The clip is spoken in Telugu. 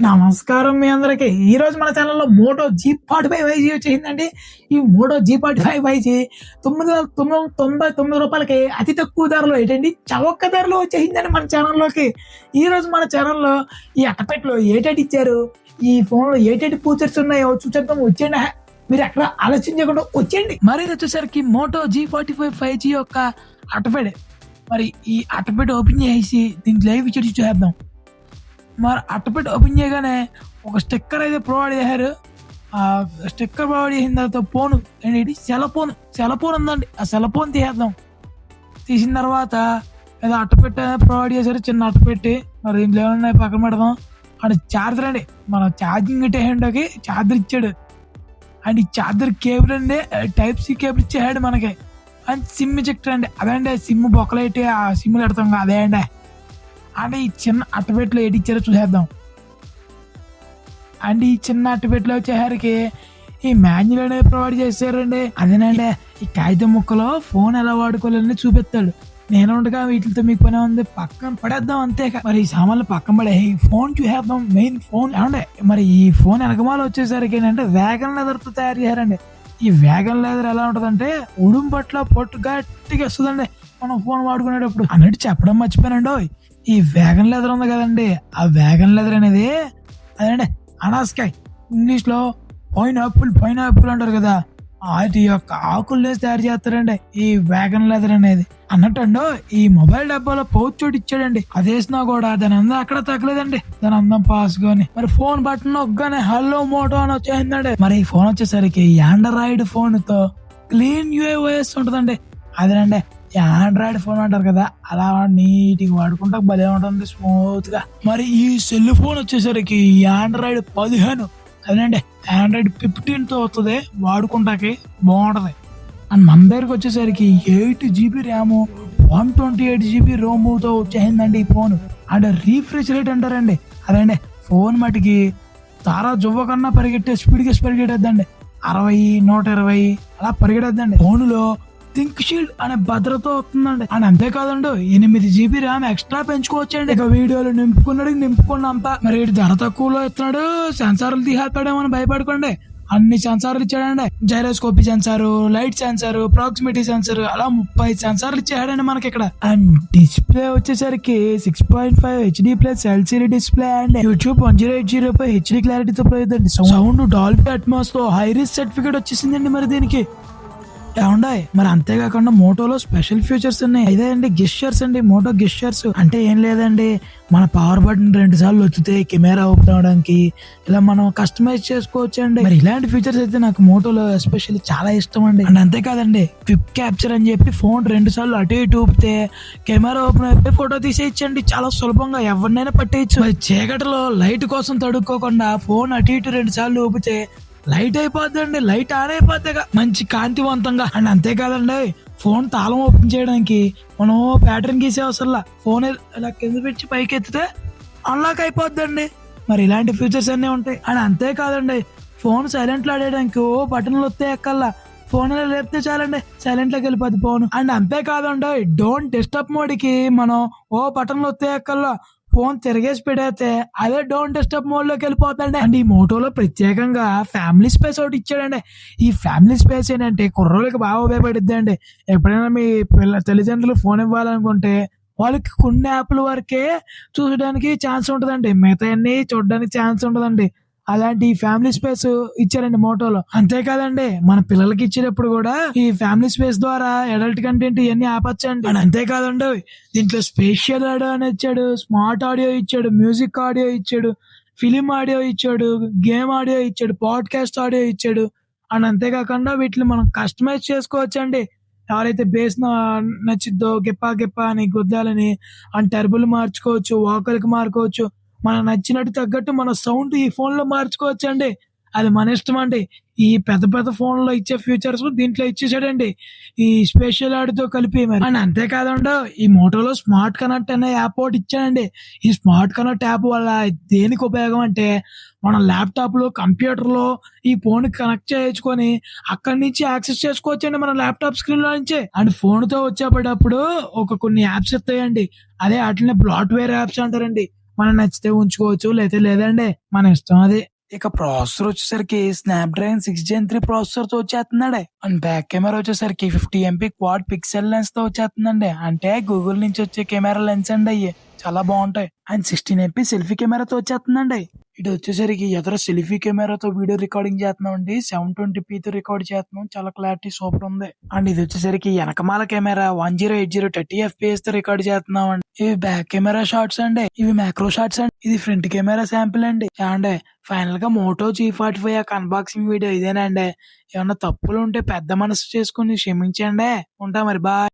నమస్కారం మీ అందరికి. ఈ రోజు మన ఛానల్లో మోటో జీ ఫార్టీ ఫైవ్ వైజీ వచ్చేసిందండి ఈ మోటో జీ ఫార్టీ ఫైవ్ వైజీ తొమ్మిది వందల తొమ్మిది వందల తొంభై తొమ్మిది రూపాయలకి అతి తక్కువ ధరలో ఏంటండి? చవక్క ధరలో వచ్చేసిందండి మన ఛానల్లోకి. ఈ రోజు మన ఛానల్లో ఈ అట్టపెట్టలో ఏటేటి ఇచ్చారు? ఈ ఫోన్లో ఏటేటి ఫీచర్స్ ఉన్నాయో చూసేద్దాం. వచ్చేయండి. మీరు ఎక్కడ ఆలోచించకుండా వచ్చేయండి. మరి వచ్చేసరికి Moto G forty five five G యొక్క అటపెడ్ మరి ఈ అటపెట్ ఓపెన్ చేసి దీనికి లైవ్ ఇచ్చేసి చూసేద్దాం. మరి అట్టపెట్టి ఓపెన్ చేయగానే ఒక స్టిక్కర్ అయితే ప్రొవైడ్ చేశారు. ఆ స్టిక్కర్ ప్రొవైడ్ చేసిన తర్వాత ఫోన్ ఏంటి? సెల ఫోన్ సెల ఫోన్ ఉందండి. ఆ సెల ఫోన్ తీసేద్దాం. తీసిన తర్వాత ఏదో అట్టపెట్టి ప్రొవైడ్ చేశారు చిన్న అట్టపెట్టి మరి దీంట్లో ఏమన్నా పక్కన పెడదాం. అండ్ చార్జర్ అండి. మనం ఛార్జింగ్ టేహండోకి చార్జర్ ఇచ్చాడు. అండ్ ఈ చార్జర్ కేబుల్ అండి. టైప్ సి కేబుల్ ఇచ్చాడు మనకి. అండ్ సిమ్ చెక్టర్ అండి. అదండి సిమ్ బొక్కలైతే ఆ సిమ్లు పెడతాం అదే అండి. అంటే ఈ చిన్న అట్టపెట్టలో ఏడిచ్చారో చూసేద్దాం. అండ్ ఈ చిన్న అట్టపెట్టలో వచ్చేసరికి ఈ మాన్యుల్ అనేది ప్రొవైడ్ చేశారండి అదేనండి ఈ కాగితం ముక్కలో ఫోన్ ఎలా వాడుకోవాలని చూపిస్తాడు. నేను ఉండగా వీటితో మీకు పని ఉంది పక్కన పడేద్దాం అంతే మరి ఈ సామాన్లు పక్కన పడే ఈ ఫోన్ చూసేద్దాం మెయిన్ ఫోన్ ఏమంటే మరి ఈ ఫోన్ వెనకమాల వచ్చేసరికి ఏంటంటే వేగన్ లెదర్తో తయారు చేశారండి. ఈ వేగన్ లెదర్ ఎలా ఉంటుందంటే ఉడుం పట్ల పొట్టు గట్టిగా వస్తుందండి. మనం ఫోన్ వాడుకునేటప్పుడు. అన్నట్టు చెప్పడం మర్చిపోయానండి ఈ వేగన్ లెదర్ ఉంది కదండి. ఆ వేగన్ లెదర్ అనేది అదండి అనాస్కాయ్ ఇంగ్లీష్లో పైన్ ఆపిల్ అంటారు కదా. వాటి యొక్క ఆకుల్ని తయారు చేస్తారండి ఈ వేగన్ లెదర్ అనేది. అన్నట్టు ఈ మొబైల్ డబ్బాలో పౌచ్ చోటు ఇచ్చాడండి. అది వేసినా కూడా దాని అందం అక్కడ తగ్గలేదండి. దాని అందం పాస్ గాని. మరి ఫోన్ బటన్ ఒక్కనే హలో మోటో అని వచ్చేసిందండి. మరి ఈ ఫోన్ వచ్చేసరికి ఆండ్రాయిడ్ ఫోన్తో క్లీన్ యూఏఓఎస్ ఉంటుందండి. అదేనండి ఆండ్రాయిడ్ ఫోన్ అంటారు కదా అలా నీట్గా వాడుకుంటా భలే ఉంటుంది స్మూత్గా మరి ఈ సెల్ ఫోన్ వచ్చేసరికి ఈ ఆండ్రాయిడ్ పదిహేను అదేనండి ఆండ్రాయిడ్ ఫిఫ్టీన్తో వస్తుంది వాడుకుంటాకి బాగుంటది. అండ్ మన దగ్గరకు వచ్చేసరికి eight GB RAM one twenty eight GB రోమ్తో వచ్చేసిందండి ఈ ఫోన్ అండ్ రీఫ్రెష్ రేట్ అంటారండి అదండి ఫోన్ మటుకి తారా జువ్వ కన్నా పరిగెట్టే స్పీడ్గా పరిగెట్టేద్దండి. అరవై నూట ఇరవై అలా పరిగెట్టేద్దండి. ఫోన్లో థింక్ షీల్డ్ అనే భద్రత వస్తుందండి. అండ్ అంతేకాదండి ఎనిమిది జీబీ ర్యామ్ ఎక్స్ట్రా పెంచుకోవచ్చండి. ఇక వీడియోలు నింపుకున్నాడు నింపుకున్నంత మరి ధర తక్కువలో ఇస్తున్నాడు సెన్సార్లు తీసేస్తాడేమని భయపడకండి. అన్ని సెన్సార్లు ఇచ్చాడండి. Gyroscope sensor light sensor proximity sensor అలా ముప్పై సెన్సార్లు ఇచ్చాడండి మనకి ఇక్కడ అండ్ డిస్ప్లే వచ్చేసరికి six point five HD plus LCD display and. YouTube one zero eight zero pi HD క్లారిటీతో పోయిందండి సౌండ్ డాల్ఫీ అట్మాస్తో హైరిస్ సర్టిఫికేట్ వచ్చేసిందండి మరి దీనికి. ఏమండాయి మరి అంతేకాకుండా మోటోలో స్పెషల్ ఫీచర్స్ ఉన్నాయి. ఇదే అండి గిస్టర్స్ అండి మోటో గిస్టర్స్ అంటే ఏం లేదండి మన పవర్ బటన్ రెండు సార్లు వచ్చితే కెమెరా ఓపెన్ అవడానికి ఇలా మనం కస్టమైజ్ చేసుకోవచ్చు అండి మరి ఇలాంటి ఫీచర్స్ అయితే నాకు మోటోలో ఎస్పెషల్లీ చాలా ఇష్టం అండి అండ్ అంతేకాదండి క్విక్ క్యాప్చర్ అని చెప్పి ఫోన్ రెండు సార్లు అటు ఇటు ఊపితే కెమెరా ఓపెన్ అయిపోయి ఫోటో తీసేయచ్చండి. చాలా సులభంగా ఎవరినైనా పట్టేయచ్చు. చీకటిలో లైట్ కోసం తడుక్కోకుండా ఫోన్ అటు ఇటు రెండు సార్లు ఊపితే లైట్ అయిపోద్దండి లైట్ ఆన్ అయిపోద్ది మంచి కాంతివంతంగా. అండ్ అంతేకాదండి ఫోన్ తాళం ఓపెన్ చేయడానికి మనం ప్యాటర్న్ గీసే అవసరంలా. ఫోన్ ఇలా కింద పెట్టి పైకి ఎత్తితే అన్లాక్ అయిపోద్దండి. మరి ఇలాంటి ఫీచర్స్ అన్నీ ఉంటాయి. అండ్ అంతేకాదండి ఫోన్ సైలెంట్లో ఆడేయడానికి ఓ బటన్లు వస్తే ఎక్కల్లా. ఫోన్ లేపితే చాలండి సైలెంట్లోకి వెళ్ళిపోద్ది ఫోన్. అండ్ అంతేకాదండి డోంట్ డిస్టర్బ్ మోడీకి మనం ఓ బటన్లు వస్తే ఎక్కల్లా. ఫోన్ తిరిగేసి పెడితే అదే డోంట్ డిస్టర్బ్ మోడ్లోకి వెళ్ళిపోతాండి అండ్ ఈ మోటోలో ప్రత్యేకంగా ఫ్యామిలీ స్పేస్ ఒకటి ఇచ్చాడండి. ఈ ఫ్యామిలీ స్పేస్ ఏంటంటే కుర్రోళ్ళకి బాగా ఉపయోగపడుద్ది అండి ఎప్పుడైనా మీ పిల్ల తల్లిదండ్రులు ఫోన్ ఇవ్వాలనుకుంటే వాళ్ళకి కొన్ని యాప్ల వరకే చూడడానికి ఛాన్స్ ఉంటుందండి. మిగతా అన్ని చూడడానికి ఛాన్స్ ఉండదండి అలాంటి ఫ్యామిలీ స్పేస్ ఇచ్చారండి మోటోలో అంతేకాదండి మన పిల్లలకి ఇచ్చేటప్పుడు కూడా ఈ ఫ్యామిలీ స్పేస్ ద్వారా అడల్ట్ కంటెంట్ ఇవన్నీ ఆపచ్చండి. అండ్ అంతేకాదండి దీంట్లో స్పేషియల్ ఆడియో అని ఇచ్చాడు స్మార్ట్ ఆడియో ఇచ్చాడు మ్యూజిక్ ఆడియో ఇచ్చాడు ఫిలిం ఆడియో ఇచ్చాడు గేమ్ ఆడియో ఇచ్చాడు పాడ్కాస్ట్ ఆడియో ఇచ్చాడు. అండ్ అంతేకాకుండా వీటిని మనం కస్టమైజ్ చేసుకోవచ్చండి. ఎవరైతే బేస్ నచ్చిద్దో గిప్పా గిప్పా అని గుద్దాలని అండ్ టర్బుల్ మార్చుకోవచ్చు వాకర్కి మార్చుకోవచ్చు మన నచ్చినట్టు తగ్గట్టు మన సౌండ్ ఈ ఫోన్లో మార్చుకోవచ్చు అండి అది మన ఇష్టం అండి. ఈ పెద్ద పెద్ద ఫోన్లో ఇచ్చే ఫీచర్స్ దీంట్లో ఇచ్చేసాడండి. ఈ స్పెషల్ ఆడితో కలిపి మరి. అండ్ అంతేకాదండి ఈ మోటోలో స్మార్ట్ కనెక్ట్ అనే యాప్ ఒకటి ఇచ్చాడండి. ఈ స్మార్ట్ కనెక్ట్ యాప్ వల్ల దేనికి ఉపయోగం అంటే మన ల్యాప్టాప్లో కంప్యూటర్లో ఈ ఫోన్ కనెక్ట్ చేయించుకొని అక్కడి నుంచి యాక్సెస్ చేసుకోవచ్చండి మన ల్యాప్టాప్ స్క్రీన్లో నుంచే. అండ్ ఫోన్తో వచ్చేటప్పుడు ఒక కొన్ని యాప్స్ ఇస్తాయండి. అదే అట్లనే బ్లాట్వేర్ యాప్స్ అంటారండి. మనం నచ్చితే ఉంచుకోవచ్చు లేదా లేదండి మన ఇష్టం అది. ఇక ప్రాసెసర్ వచ్చేసరికి Snapdragon six gen three ప్రాసెసర్తో వచ్చేస్తున్నాడే అండ్ బ్యాక్ కెమెరా వచ్చేసరికి ఫిఫ్టీ ఎంపీ క్వాడ్ పిక్సెల్ లెన్స్తో వచ్చేస్తుందండి అంటే గూగుల్ నుంచి వచ్చే కెమెరా లెన్స్ అండి అయ్యే. చాలా బాగుంటాయి. అండ్ సిక్స్టీన్ ఎంపీ సెల్ఫీ కెమెరాతో వచ్చేస్తుందండి. ఇటు వచ్చేసరికి ఎదురు సెల్ఫీ కెమెరాతో వీడియో రికార్డింగ్ చేస్తున్నాం అండి సెవెన్ ట్వంటీ పీతో రికార్డ్ చేస్తున్నాం. చాలా క్లారిటీ సూపర్ ఉంది. అండ్ ఇది వచ్చేసరికి వెనకమాల camera one zero eight zero thirty ఎఫ్పిఎస్తో record చేస్తున్నాం అండి ఇవి బ్యాక్ కెమెరా షాట్స్ అండి. ఇవి మ్యాక్రో షాట్స్ అండి. ఇది ఫ్రంట్ కెమెరా శాంపిల్ అండి. అండి ఫైనల్గా మోటో జీ ఫార్టీ ఫైవ్ యొక్క అన్బాక్సింగ్ వీడియో ఇదేనండి. ఏమన్నా తప్పులు ఉంటే పెద్ద మనసు చేసుకుని క్షమించండి. ఉంటా మరి బాయ్